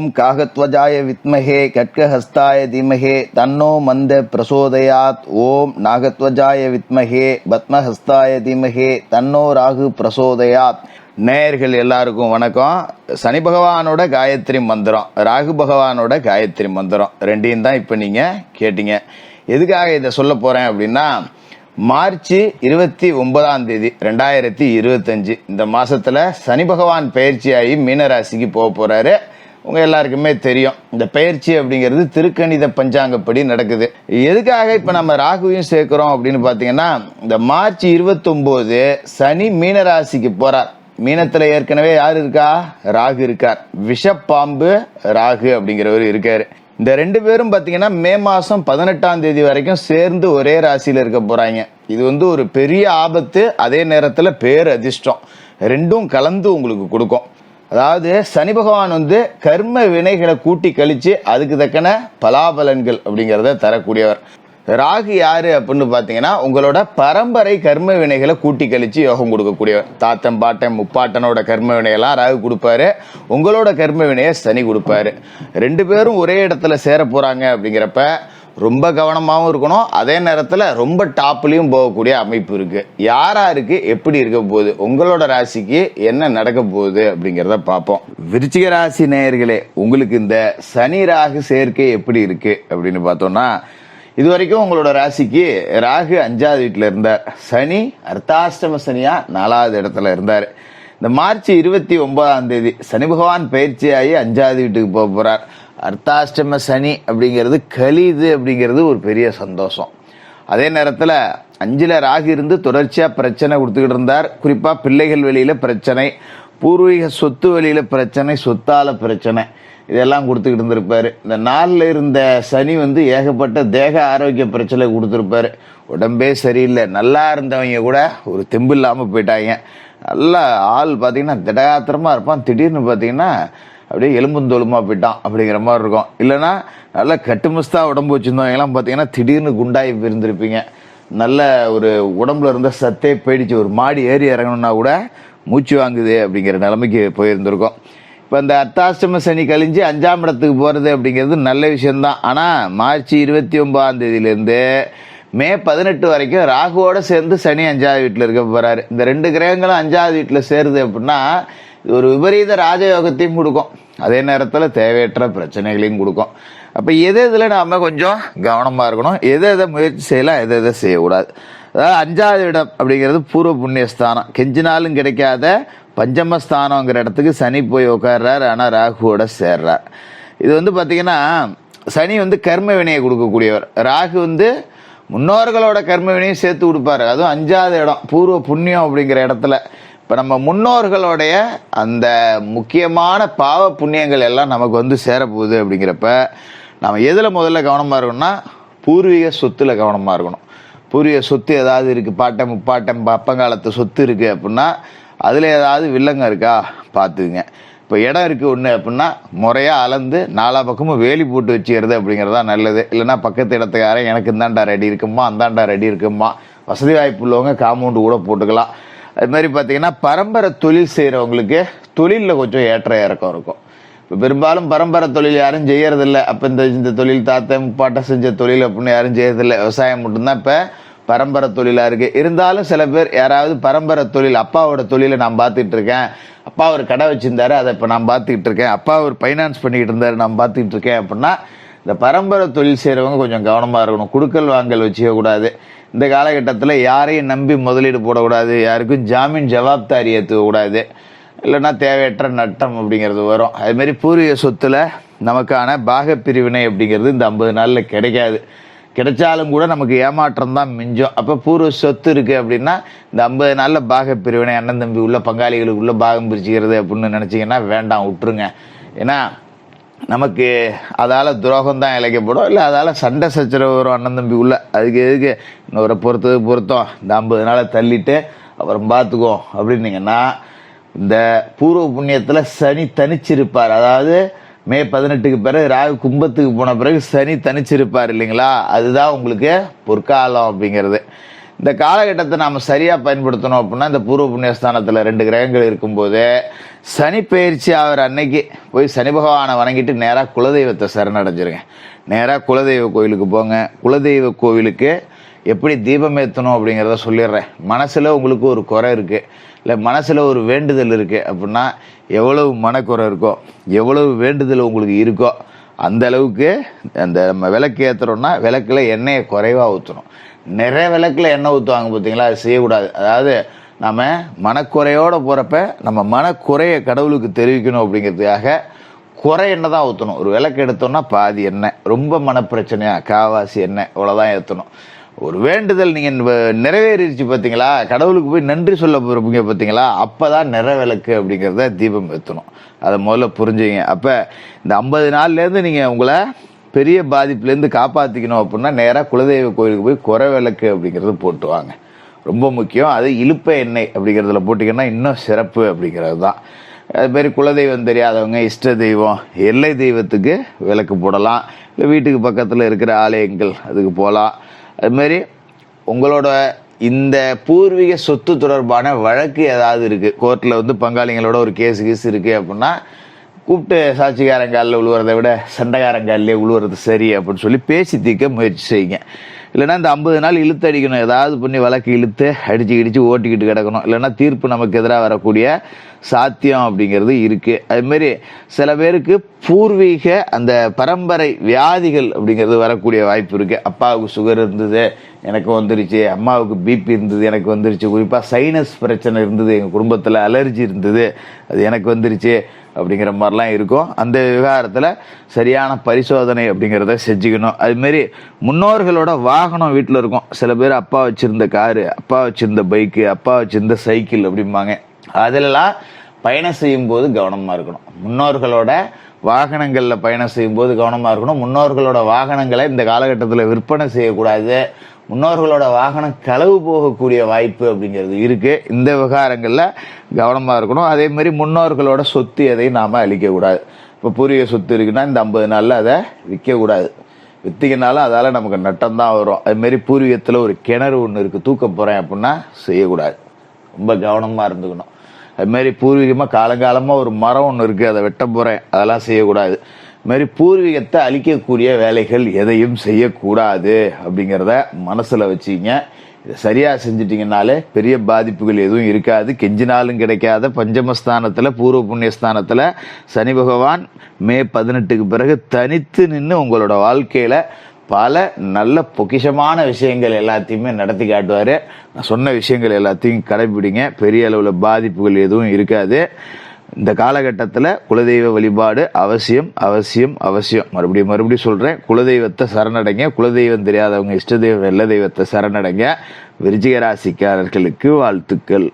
ஓம் காகத்வஜாய வித்மகே கட்கஹஸ்தாய தீமகே தன்னோ மந்த பிரசோதயாத். ஓம் நாகத்வஜாய வித்மகே பத்மஹஸ்தாய தீமகே தன்னோ ராகு பிரசோதயாத். நேயர்கள் எல்லாருக்கும் வணக்கம். சனி பகவானோட காயத்ரி மந்திரம் ராகு பகவானோட காயத்ரி மந்திரம் ரெண்டையும் தான் இப்போ நீங்கள் கேட்டீங்க. எதுக்காக இதை சொல்ல போகிறேன் அப்படின்னா மார்ச் இருபத்தி ஒன்பதாம் தேதி ரெண்டாயிரத்தி இருபத்தஞ்சு இந்த மாசத்துல சனி பகவான் பயிற்சியாகி மீனராசிக்கு போக போறாரு. உங்கள் எல்லாருக்குமே தெரியும். இந்த பயிற்சி அப்படிங்கிறது திருக்கணித பஞ்சாங்கப்படி நடக்குது. எதுக்காக இப்போ நம்ம ராகுவையும் சேர்க்குறோம் அப்படின்னு பார்த்தீங்கன்னா இந்த மார்ச் இருபத்தொம்போது சனி மீனராசிக்கு போகிறார் மீனத்தில் ஏற்கனவே யார் இருக்கா? ராகு இருக்கார். விஷப்பாம்பு ராகு அப்படிங்கிறவர் இருக்கார். இந்த ரெண்டு பேரும் பார்த்தீங்கன்னா மே மாதம் பதினெட்டாம் தேதி வரைக்கும் சேர்ந்து ஒரே ராசியில் இருக்க போகிறாங்க இது வந்து ஒரு பெரிய ஆபத்து அதே நேரத்தில் பேர் அதிர்ஷ்டம் ரெண்டும் கலந்து உங்களுக்கு கொடுக்கும். அதாவது சனி பகவான் வந்து கர்ம வினைகளை கூட்டி கழித்து அதுக்கு தக்கன பலாபலன்கள் அப்படிங்கிறத தரக்கூடியவர். ராகு யாரு அப்படின்னு பார்த்தீங்கன்னா உங்களோட பரம்பரை கர்ம வினைகளை கூட்டி கழிச்சு யோகம் கொடுக்கக்கூடியவர். தாத்தன் பாட்டன் முப்பாட்டனோட கர்ம வினையெல்லாம் ராகு கொடுப்பாரு. உங்களோட கர்ம வினையை சனி கொடுப்பாரு. ரெண்டு பேரும் ஒரே இடத்துல சேர போகிறாங்க அப்படிங்கிறப்ப ரொம்ப கவனமாகவும் இருக்கணும். அதே நேரத்தில் ரொம்ப டாப்லேயும் போகக்கூடிய அமைப்பு இருக்கு. யாராருக்கு எப்படி இருக்க போகுது? உங்களோட ராசிக்கு என்ன நடக்க போகுது? அப்படிங்கிறத பார்ப்போம். விருச்சிக ராசி நேயர்களே உங்களுக்கு இந்த சனி ராகு சேர்க்கை எப்படி இருக்கு? அப்படின்னு பார்த்தோம்னா இது வரைக்கும் உங்களோட ராசிக்கு ராகு அஞ்சாவது வீட்டில் இருந்தார். சனி அர்த்தாஷ்டம சனியா? நாலாவது இடத்துல இருந்தார். இந்த மார்ச் இருபத்தி ஒன்பதாம் தேதி சனி பகவான் பயிற்சியாகி அஞ்சாவது வீட்டுக்கு போக போகிறார் அர்த்தாஷ்டம சனி அப்படிங்கிறது கலிது அப்படிங்கிறது ஒரு பெரிய சந்தோஷம். அதே நேரத்தில் அஞ்சில் ராகு இருந்து தொடர்ச்சியாக பிரச்சனை கொடுத்துக்கிட்டு இருந்தார். குறிப்பாக பிள்ளைகள் வெளியில் பிரச்சனை பூர்வீக சொத்து வெளியில் பிரச்சனை சொத்தால பிரச்சனை இதெல்லாம் கொடுத்துக்கிட்டு இருந்திருப்பாரு. இந்த நாளில் இருந்த சனி வந்து ஏகப்பட்ட தேக ஆரோக்கிய பிரச்சனை கொடுத்துருப்பாரு. உடம்பே சரியில்லை நல்லா இருந்தவங்க கூட ஒரு தெம்பு இல்லாமல் போயிட்டாங்க. நல்லா ஆள் பார்த்தீங்கன்னா திடகாத்திரமாக இருப்பான். திடீர்னு பார்த்தீங்கன்னா அப்படியே எலும்புந்தோலுமா போயிட்டான் அப்படிங்கிற மாதிரி இருக்கும். இல்லைன்னா நல்லா கட்டுமஸ்தா உடம்பு வச்சுருந்தவங்கலாம் பார்த்தீங்கன்னா திடீர்னு குண்டாகி போயிருந்துருப்பீங்க நல்ல ஒரு உடம்புல இருந்த சத்தே போயிடுச்சு. ஒரு மாடி ஏறி இறங்கணும்னா கூட மூச்சு வாங்குது அப்படிங்கிற நிலைமைக்கு போயிருந்திருக்கோம். இப்போ இந்த அர்த்தாஷ்டம சனி கழிஞ்சு அஞ்சாம் இடத்துக்கு போகிறது அப்படிங்கிறது நல்ல விஷயம்தான். ஆனால் மார்ச் இருபத்தி ஒன்பதாம் தேதியிலேருந்து மே பதினெட்டு வரைக்கும் ராகுவோடு சேர்ந்து சனி அஞ்சாவது வீட்டில் இருக்க போகிறாரு இந்த ரெண்டு கிரகங்களும் அஞ்சாவது வீட்டில் சேருது அப்படின்னா இது ஒரு விபரீத ராஜயோகத்தையும் கொடுக்கும். அதே நேரத்தில் தேவையற்ற பிரச்சனைகளையும் கொடுக்கும். அப்போ எது இதில் நாம் கொஞ்சம் கவனமாக இருக்கணும்? எதை எதை முயற்சி செய்யலாம்? எதை எதை செய்யக்கூடாது? அதாவது அஞ்சாவது இடம் அப்படிங்கிறது பூர்வ புண்ணிய ஸ்தானம் கெஞ்சினாலும் கிடைக்காத பஞ்சமஸ்தானங்கிற இடத்துக்கு சனி போய் உட்கார்றாரு. ஆனால் ராகுவோட சேர்றார். இது வந்து பார்த்தீங்கன்னா சனி வந்து கர்ம வினையை கொடுக்கக்கூடியவர். ராகு வந்து முன்னோர்களோட கர்ம வினையும் சேர்த்து கொடுப்பாரு. அதுவும் அஞ்சாவது இடம். பூர்வ புண்ணியம் அப்படிங்கிற இடத்துல. இப்போ நம்ம முன்னோர்களுடைய அந்த முக்கியமான பாவ புண்ணியங்கள் எல்லாம் நமக்கு வந்து சேரப்போகுது அப்படிங்கிறப்ப நம்ம எதில் முதல்ல கவனமாக இருக்கணும்னா பூர்வீக சொத்துல கவனமாக இருக்கணும். பூர்வீக சொத்து ஏதாவது இருக்குது பாட்டம் முப்பாட்டம் அப்பங்காலத்து சொத்து இருக்குது அப்படின்னா அதில் ஏதாவது வில்லங்க இருக்கா? பார்த்துக்குங்க. இப்போ இடம் இருக்குது ஒன்று அப்படின்னா முறையாக அளந்து நாலா பக்கமும் வேலி போட்டு வச்சுக்கிறது அப்படிங்கிறதா நல்லது. இல்லைன்னா பக்கத்து இடத்துக்காரன் எனக்கு இந்தாண்டா ரெடி இருக்குமா? அந்தாண்டா ரெடி இருக்குமா? வசதி வாய்ப்பு உள்ளவங்க காம்பவுண்டு கூட போட்டுக்கலாம். அது மாதிரி பார்த்தீங்கன்னா பரம்பரை தொழில் செய்கிறவங்களுக்கு தொழிலில் கொஞ்சம் ஏற்ற இறக்கம் இருக்கும். இப்போ பெரும்பாலும் பரம்பரை தொழில் யாரும் செய்யறதில்ல. அப்போ இந்த இந்த தொழில் தாத்தா முப்பாட்டை செஞ்ச தொழில் அப்படின்னு யாரும் செய்யறதில்ல. விவசாயம் மட்டும்தான். இப்போ பரம்பரை தொழிலாக இருக்குது இருந்தாலும் சில பேர் யாராவது பரம்பரை தொழில் அப்பாவோட தொழிலை நான் பார்த்துட்டு இருக்கேன். அப்பா ஒரு கடை வச்சுருந்தாரு அதை இப்போ நான் பார்த்துக்கிட்டு இருக்கேன். அப்பா ஒரு ஃபைனான்ஸ் பண்ணிக்கிட்டு இருந்தாரு நான் பார்த்துக்கிட்டு இருக்கேன் அப்படின்னா இந்த பரம்பரை தொழில் செய்கிறவங்க கொஞ்சம் கவனமாக இருக்கணும். குடுக்கல் வாங்கல் வச்சுக்கக்கூடாது. இந்த காலகட்டத்தில் யாரையும் நம்பி முதலீடு போடக்கூடாது. யாருக்கும் ஜாமீன் ஜவாப்தாரி ஏற்றுக்கக்கூடாது இல்லைன்னா தேவையற்ற நட்டம் அப்படிங்கிறது வரும். அதுமாரி பூர்வீக சொத்துல நமக்கான பாகப்பிரிவினை அப்படிங்கிறது இந்த ஐம்பது நாளில் கிடைக்காது. கிடைச்சாலும் கூட நமக்கு ஏமாற்றம் தான் மிஞ்சும். அப்போ பூர்வ சொத்து இருக்குது அப்படின்னா இந்த ஐம்பது நாளில் பாக பிரிவினை அண்ணன் தம்பி உள்ள பங்காளிகளுக்குள்ள பாகம் பிரிச்சுக்கிறது அப்படின்னு நினச்சிங்கன்னா வேண்டாம் விட்டுருங்க. ஏன்னா நமக்கு அதால் துரோகம் தான் இழைக்கப்படும். இல்லை அதால் சண்டை சச்சரவு வரும் அண்ணன் தம்பி உள்ள. அதுக்கு எதுக்கு? இன்னொரு பொறுத்தது பொருத்தம். இந்த ஐம்பது நாளை தள்ளிட்டு அப்புறம் பார்த்துக்குவோம் அப்படின்னீங்கன்னா இந்த பூர்வ புண்ணியத்தில் சனி தனிச்சிருப்பார். அதாவது மே பதினெட்டுக்கு பிறகு ராகு கும்பத்துக்கு போன பிறகு சனி தனிச்சிருப்பார் இல்லைங்களா? அதுதான் உங்களுக்கு பொற்காலம் அப்படிங்கிறது. இந்த காலகட்டத்தை நாம் சரியாக பயன்படுத்தணும் அப்படின்னா இந்த பூர்வ புண்ணியஸ்தானத்தில் ரெண்டு கிரகங்கள் இருக்கும்போது சனி பயிற்சி ஆகிற அன்னைக்கு போய் சனி பகவானை வணங்கிட்டு நேராக குலதெய்வத்தை சரணடைஞ்சிருங்க. நேராக குலதெய்வ கோயிலுக்கு போங்க. குலதெய்வ கோவிலுக்கு எப்படி தீபம் ஏற்றணும் அப்படிங்கிறத சொல்லிடுறேன். மனசில் உங்களுக்கு ஒரு குறை இருக்குது இல்லை மனசில் ஒரு வேண்டுதல் இருக்குது அப்படின்னா எவ்வளவு மனக்குறை இருக்கோ எவ்வளவு வேண்டுதல் உங்களுக்கு இருக்கோ அந்த அளவுக்கு அந்த நம்ம விளக்கு ஏற்றுறோம்னா விளக்கில் எண்ணெயை குறைவாக ஊற்றணும் நிறைய விளக்கில் எண்ணெய் ஊற்றுவாங்க பார்த்தீங்களா அது செய்யக்கூடாது. அதாவது நம்ம மனக்குறையோடு போகிறப்ப நம்ம மனக்குறையை கடவுளுக்கு தெரிவிக்கணும் அப்படிங்கிறதுக்காக குறை எண்ணெய் தான் ஊற்றணும் ஒரு விளக்கு எடுத்தோம்னா பாதி எண்ணெய். ரொம்ப மனப்பிரச்சனையாக காவாசி எண்ணெய் இவ்வளோதான் ஏற்றணும் ஒரு வேண்டுதல் நீங்கள் நிறைவேறிடுச்சு பார்த்தீங்களா கடவுளுக்கு போய் நன்றி சொல்ல போகிறப்பீங்க பார்த்தீங்களா அப்போ தான் நிற விளக்கு அப்படிங்கிறத தீபம் ஏற்றணும் அதை முதல்ல புரிஞ்சுங்க அப்போ இந்த ஐம்பது நாள்லேருந்து நீங்கள் உங்களை பெரிய பாதிப்புலேருந்து காப்பாற்றிக்கணும் அப்படின்னா நேராக குலதெய்வ கோயிலுக்கு போய் குறை விளக்கு அப்படிங்கிறது போட்டுவாங்க ரொம்ப முக்கியம். அது இழுப்ப எண்ணெய் அப்படிங்கிறதுல போட்டிங்கன்னா இன்னும் சிறப்பு அப்படிங்கிறது தான். அது குலதெய்வம் தெரியாதவங்க இஷ்ட தெய்வம் எல்லை தெய்வத்துக்கு விளக்கு போடலாம். இல்லை வீட்டுக்கு பக்கத்தில் இருக்கிற ஆலயங்கள் அதுக்கு போகலாம் அதுமாரி உங்களோட இந்த பூர்வீக சொத்து தொடர்பான வழக்கு ஏதாவது இருக்குது கோர்ட்டில் வந்து பங்காளிங்களோட ஒரு கேஸ் கீஸ் இருக்குது அப்படின்னா கூப்பிட்டு சாட்சிக்காரங்காலில் உழுவுறதை விட சண்டைக்காரங்காலே உழுவுறது சரி அப்படின்னு சொல்லி பேசி தீர்க்க முயற்சி செய்யுங்க. இல்லைன்னா இந்த ஐம்பது நாள் இழுத்து அடிக்கணும். ஏதாவது பண்ணி வழக்கு இழுத்து அடித்து இடிச்சு ஓட்டிக்கிட்டு கிடக்கணும். இல்லைனா தீர்ப்பு நமக்கு எதிராக வரக்கூடிய சாத்தியம் அப்படிங்கிறது இருக்குது அதுமாரி சில பேருக்கு பூர்வீக அந்த பரம்பரை வியாதிகள் அப்படிங்கிறது வரக்கூடிய வாய்ப்பு இருக்குது அப்பாவுக்கு சுகர் இருந்தது எனக்கு வந்துருச்சு. அம்மாவுக்கு பிபி இருந்தது எனக்கு வந்துருச்சு. குறிப்பாக சைனஸ் பிரச்சனை இருந்தது. எங்கள் குடும்பத்தில் அலர்ஜி இருந்தது. அது எனக்கு வந்துருச்சு. அப்படிங்கிற மாதிரிலாம் இருக்கும். அந்த விவகாரத்தில் சரியான பரிசோதனை அப்படிங்கிறத செஞ்சுக்கணும். அதுமாரி முன்னோர்களோட வாகனம் வீட்டில் இருக்கும். சில பேர் அப்பா வச்சுருந்த காரு அப்பா வச்சுருந்த பைக்கு அப்பா வச்சுருந்த சைக்கிள் அப்படிம்பாங்க. அதிலலாம் பயணம் செய்யும்போது கவனமாக இருக்கணும். முன்னோர்களோட வாகனங்களில் பயணம் செய்யும்போது கவனமாக இருக்கணும். முன்னோர்களோட வாகனங்களை இந்த காலகட்டத்தில் விற்பனை செய்யக்கூடாது. முன்னோர்களோட வாகனம் களவு போகக்கூடிய வாய்ப்பு அப்படிங்கிறது இருக்கு. இந்த விவகாரங்களில் கவனமாக இருக்கணும். அதே மாதிரி முன்னோர்களோட சொத்து எதையும் நாம் அழிக்கக்கூடாது. இப்போ பூர்வீக சொத்து இருக்குன்னா இந்த ஐம்பது நாளில் அதை விற்கக்கூடாது. வித்திங்கனாலும் அதால் நமக்கு நட்டம் தான் வரும் அதுமாரி பூர்வீகத்தில் ஒரு கிணறு ஒன்று இருக்குது தூக்க போகிறேன் அப்படின்னா செய்யக்கூடாது. ரொம்ப கவனமாக இருந்துக்கணும். அதுமாரி பூர்வீகமாக காலங்காலமாக ஒரு மரம் ஒன்று இருக்குது அதை வெட்ட போகிறேன் அதெல்லாம் செய்யக்கூடாது. மாதிரி பூர்வீகத்தை அழிக்கக்கூடிய வேலைகள் எதையும் செய்யக்கூடாது அப்படிங்கிறத மனசில் வச்சிங்க. இதை சரியாக செஞ்சிட்டிங்கனாலே பெரிய பாதிப்புகள் எதுவும் இருக்காது. கெஞ்சினாலும் கிடைக்காத பஞ்சமஸ்தானத்தில் பூர்வ புண்ணியஸ்தானத்தில் சனி பகவான் மே பதினெட்டுக்கு பிறகு தனித்து நின்று உங்களோட வாழ்க்கையில் பல நல்ல பொக்கிஷமான விஷயங்கள் எல்லாத்தையுமே நடத்தி காட்டுவார். நான் சொன்ன விஷயங்கள் எல்லாத்தையும் கடைபிடிங்க. பெரிய அளவில் பாதிப்புகள் எதுவும் இருக்காது. இந்த காலகட்டத்தில் குலதெய்வ வழிபாடு அவசியம் அவசியம் அவசியம். மறுபடியும் மறுபடியும் சொல்கிறேன் குலதெய்வத்தை சரணடைங்க. குலதெய்வம் தெரியாதவங்க இஷ்ட தெய்வம் வெள்ள தெய்வத்தை சரணடைங்க. விருச்சிக ராசிக்காரர்களுக்கு வாழ்த்துக்கள்.